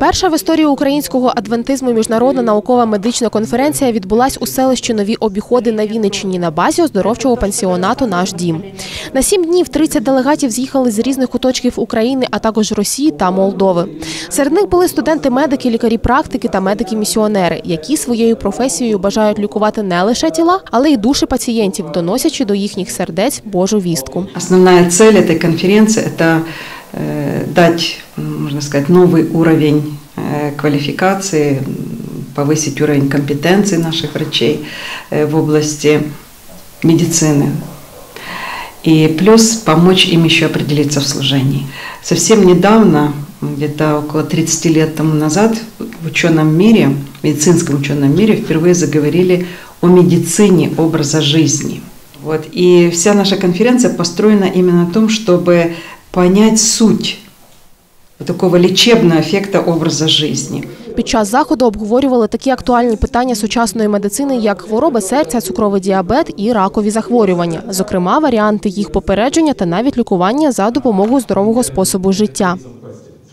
Перша в історії українського адвентизму міжнародна наукова медична конференція відбулась у селищі Нові обіходи на Вінниччині на базі оздоровчого пансіонату Наш дім. На сім днів 30 делегатів з'їхали з різних куточків України, а також Росії та Молдови. Серед них були студенти-медики, лікарі практики та медики-місіонери, які своєю професією бажають лікувати не лише тіла, але й душі пацієнтів, доносячи до їхніх сердець Божу вістку. Основная цель этой конференции – это э, дать, м, можно сказать, новый уровень э, квалификации, повысить уровень компетенции наших врачей э, в области медицины. И плюс помочь им еще определиться в служении. Совсем недавно, где-то около 30 лет тому назад, в ученом мире, в медицинском ученом мире впервые заговорили о медицине образа жизни. Вот. И вся наша конференция построена именно на том, чтобы понять суть такого лечебного эффекта образа жизни. Під час заходу обговорювали такі актуальні питання сучасної медицини, як хвороби серця, цукровий діабет і ракові захворювання, зокрема, варіанти їх попередження та навіть лікування за допомогою здорового способу життя.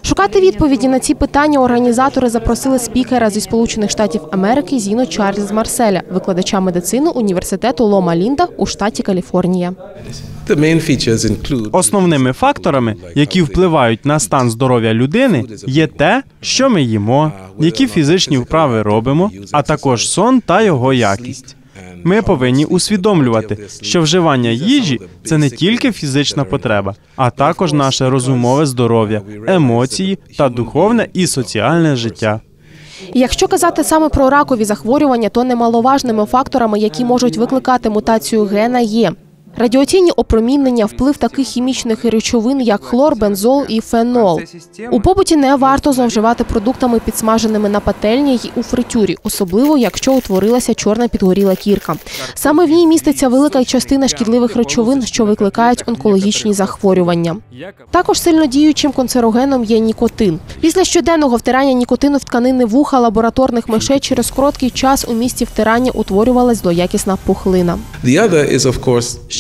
Шукати відповіді на ці питання організатори запросили спікера зі Сполучених Штатів Америки Зіно Чарльз Марселя, викладача медицини університету Лома Лінда у штаті Каліфорнія. Основними факторами, які впливають на стан здоров'я людини, є те, що ми їмо, які фізичні вправи робимо, а також сон та його якість. Ми повинні усвідомлювати, що вживання їжі це не тільки фізична потреба, а також наше розумове здоров'я, емоції та духовне і соціальне життя. Якщо казати саме про ракові захворювання, то немаловажними факторами, які можуть викликати мутацію гена, є радіаційні опромінення, вплив таких хімічних речовин, як хлор, бензол і фенол. У побуті не варто зловживати продуктами, підсмаженими на пательні й у фритюрі, особливо якщо утворилася чорна підгоріла кірка. Саме в ній міститься велика частина шкідливих речовин, що викликають онкологічні захворювання. Також сильно діючим канцерогеном є нікотин. Після щоденного втирання нікотину в тканини вуха лабораторних мишей через короткий час у місці втирання утворювалась злоякісна пухлина.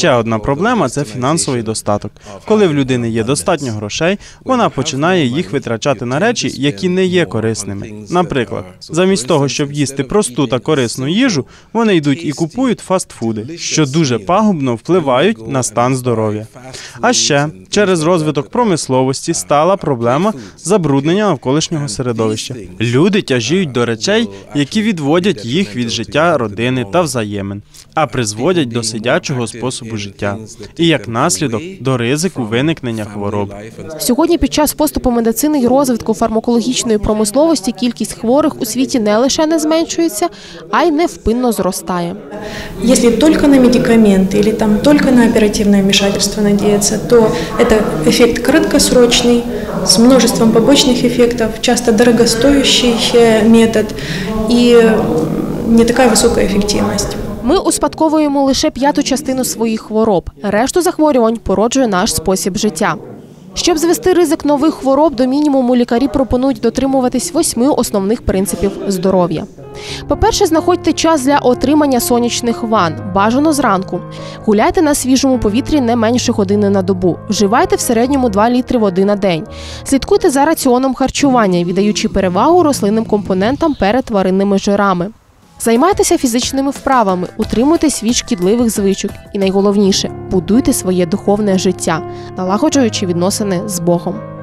Ще одна проблема це фінансовий достаток. Коли в людини є достатньо грошей, вона починає їх витрачати на речі, які не є корисними. Наприклад, замість того, щоб їсти просту та корисну їжу, вони йдуть і купують фастфуди, що дуже пагубно впливають на стан здоров'я. А ще через розвиток промисловості стала проблема забруднення навколишнього середовища. Люди тяжіють до речей, які відводять їх від життя родини та взаємин, а призводять до сидячого способу життя, і як наслідок до ризику виникнення хвороб. Сьогодні під час поступу медицини й розвитку фармакологічної промисловості кількість хворих у світі не лише не зменшується, а й невпинно зростає. Если только на медикаменты или там только на оперативное вмешательство надеяться, то это эффект краткосрочный, с множеством побочных эффектов, часто дорогостоящий э, метод и м, не такая высокая эффективность. Ми успадковуємо лише п'яту частину своїх хвороб. Решту захворювань породжує наш спосіб життя. Щоб звести ризик нових хвороб до мінімуму, лікарі пропонують дотримуватись восьми основних принципів здоров'я. По-перше, знаходьте час для отримання сонячних ванн, бажано зранку. Гуляйте на свіжому повітрі не менше години на добу. Вживайте в середньому 2 літри води на день. Слідкуйте за раціоном харчування, віддаючи перевагу рослинним компонентам перед тваринними жирами. Займайтеся фізичними вправами, утримуйте свій шкідливих звичок і найголовніше будуйте своє духовне життя, налагоджуючи відносини з Богом.